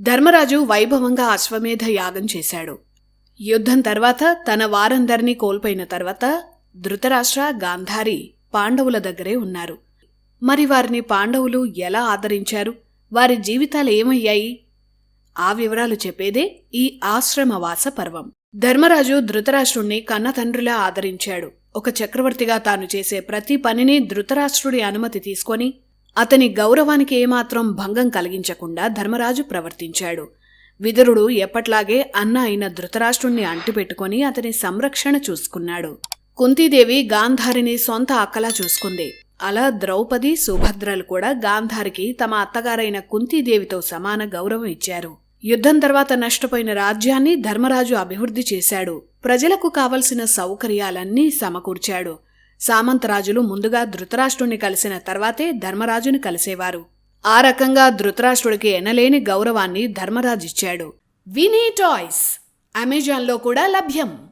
ధర్మరాజు వైభవంగా అశ్వమేధ యాగం చేశాడు. యుద్ధం తర్వాత తన వారందరినీ కోల్పోయిన తర్వాత ధృతరాష్ట్ర గాంధారి పాండవుల దగ్గరే ఉన్నారు. మరి వారిని పాండవులు ఎలా ఆదరించారు? వారి జీవితాలు ఏమయ్యాయి? ఆ వివరాలు చెప్పేదే ఈ ఆశ్రమవాస పర్వం. ధర్మరాజు ధృతరాష్ట్రుణ్ణి కన్నతండ్రిలా ఆదరించాడు. ఒక చక్రవర్తిగా తాను చేసే ప్రతి పనిని ధృతరాష్ట్రుడి అనుమతి తీసుకొని అతని గౌరవానికి ఏమాత్రం భంగం కలిగించకుండా ధర్మరాజు ప్రవర్తించాడు. విదురుడు ఎప్పట్లాగే అన్న అయిన ధృతరాష్ట్రుణ్ణి అంటిపెట్టుకొని అతని సంరక్షణ చూసుకున్నాడు. కుంతీదేవి గాంధారిని సొంత అక్కలా చూసుకుంది. అలా ద్రౌపది సుభద్రలు కూడా గాంధారికి తమ అత్తగారైన కుంతీదేవితో సమాన గౌరవం ఇచ్చారు. యుద్ధం తర్వాత నష్టపోయిన రాజ్యాన్ని ధర్మరాజు అభివృద్ధి చేశాడు. ప్రజలకు కావలసిన సౌకర్యాలన్నీ సమకూర్చాడు. సామంతరాజులు ముందుగా ధృతరాష్ట్రుణ్ణి కలిసిన తర్వాతే ధర్మరాజుని కలిసేవారు. ఆ రకంగా ధృతరాష్ట్రుడికి ఎనలేని గౌరవాన్ని ధర్మరాజు ఇచ్చాడు. వినీ టాయ్స్! అమెజాన్లో కూడా లభ్యం.